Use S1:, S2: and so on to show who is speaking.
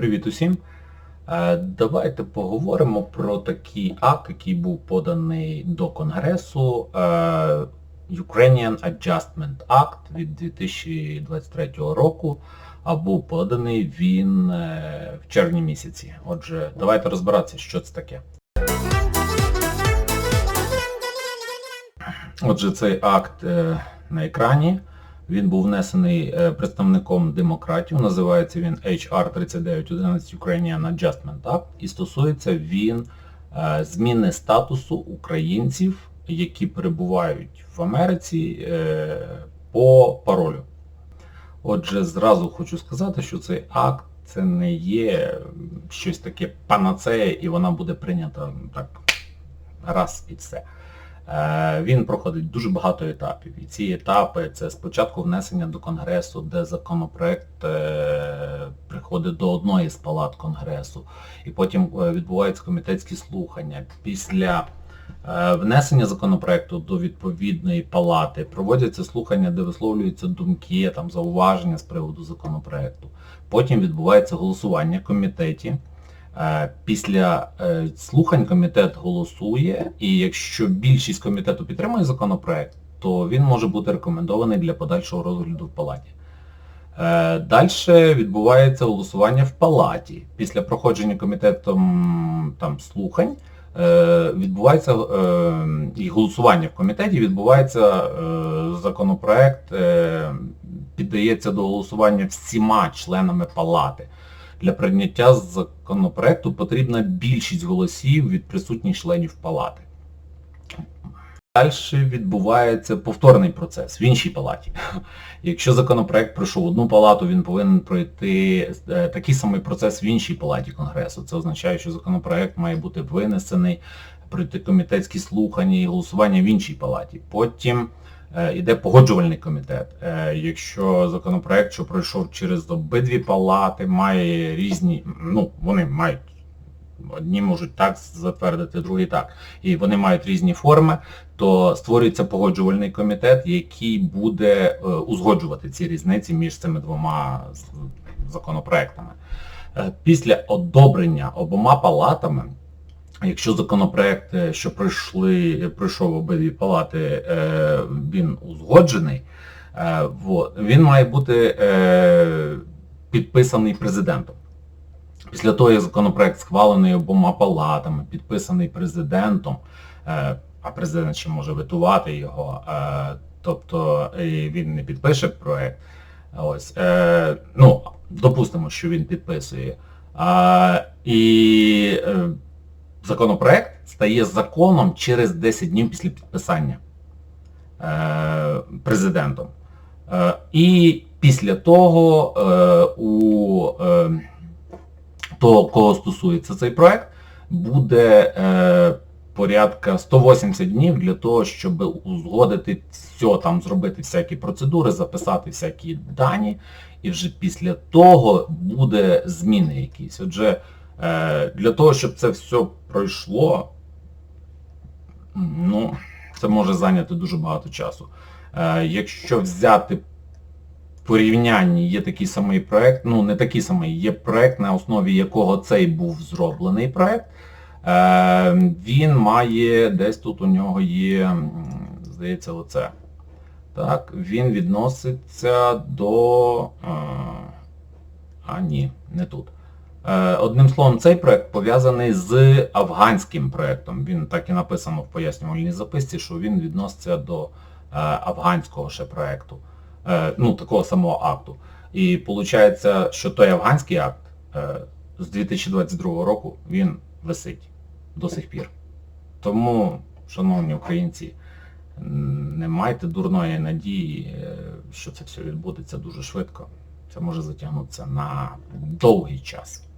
S1: Привіт усім. Е, Давайте поговоримо про такий акт, який був поданий до Конгресу. е, Ukrainian Adjustment Act від 2023 року, а був поданий він е, в червні місяці. Отже, давайте розбиратися, що це таке. Отже, цей акт на екрані. Він був внесений е, представником демократів, називається він HR 3911 Ukrainian Adjustment Act і стосується він е, зміни статусу українців, які перебувають в Америці е, по паролю. Отже, зразу хочу сказати, що цей акт це не є щось таке панацея і вона буде прийнята так раз і все. Е, Він проходить дуже багато етапів. І ці етапи це спочатку внесення до Конгресу, де законопроект е, приходить до одної з палат Конгресу, і потім е, відбуваються комітетські слухання. Після внесення законопроекту до відповідної палати проводяться слухання, де висловлюються думки, там, зауваження з приводу законопроекту. Потім відбувається голосування в комітеті. Е, Після е, слухань комітет голосує, і якщо більшість комітету підтримує законопроект, то він може бути рекомендований для подальшого розгляду в палаті. Далі відбувається голосування в палаті. Після проходження комітетом там, слухань е, відбувається е, і голосування в комітеті, відбувається е, законопроект, е, піддається до голосування всіма членами палати. Для прийняття законопроекту потрібна більшість голосів від присутніх членів палати. Далі відбувається повторний процес в іншій палаті. Якщо законопроект пройшов одну палату, він повинен пройти е, такий самий процес в іншій палаті Конгресу. Це означає, що законопроект має бути винесений, пройти комітетські слухання і голосування в іншій палаті. Потім йде погоджувальний комітет. Е, Якщо законопроект, що пройшов через обидві палати, має різні, ну, вони мають Одні можуть так затвердити, другі так. І вони мають різні форми, то створюється погоджувальний комітет, який буде е, узгоджувати ці різниці між цими двома законопроектами. Е, Після одобрення обома палатами, якщо законопроект, е, що пройшли, пройшов обидві палати, е, він узгоджений, е, він має бути е, підписаний президентом. Після того, як законопроект схвалений обома палатами, підписаний президентом, е, а президент ще може ветувати його, е, тобто він не підпише проект, ось, е, ну, допустимо, що він підписує, і е, законопроект стає законом через 10 днів після підписання е, президентом. Е, І після того е, у того, кого стосується цей проект, буде порядка 180 днів для того, щоб узгодити все, там зробити всякі процедури, записати всякі дані, і вже після того буде зміни якісь. Отже, для того, щоб це все пройшло, ну, це може зайняти дуже багато часу. Е, якщо взяти порівнянні є такий самий проект, ну не такий самий, є проект, на основі якого цей був зроблений проект. Е, він має, десь тут у нього є, здається, оце. Так, він відноситься до... е, А, ні, не тут. Е, Одним словом, цей проект пов'язаний з афганським проектом. Він так і написано в пояснювальній записці, що він відноситься до е, афганського ще проекту. Е, ну, такого самого акту. І виходить, що той афганський акт з 2022 року, він висить до сих пір. Тому, шановні українці, не майте дурної надії, що це все відбудеться дуже швидко. Це може затягнутися на довгий час.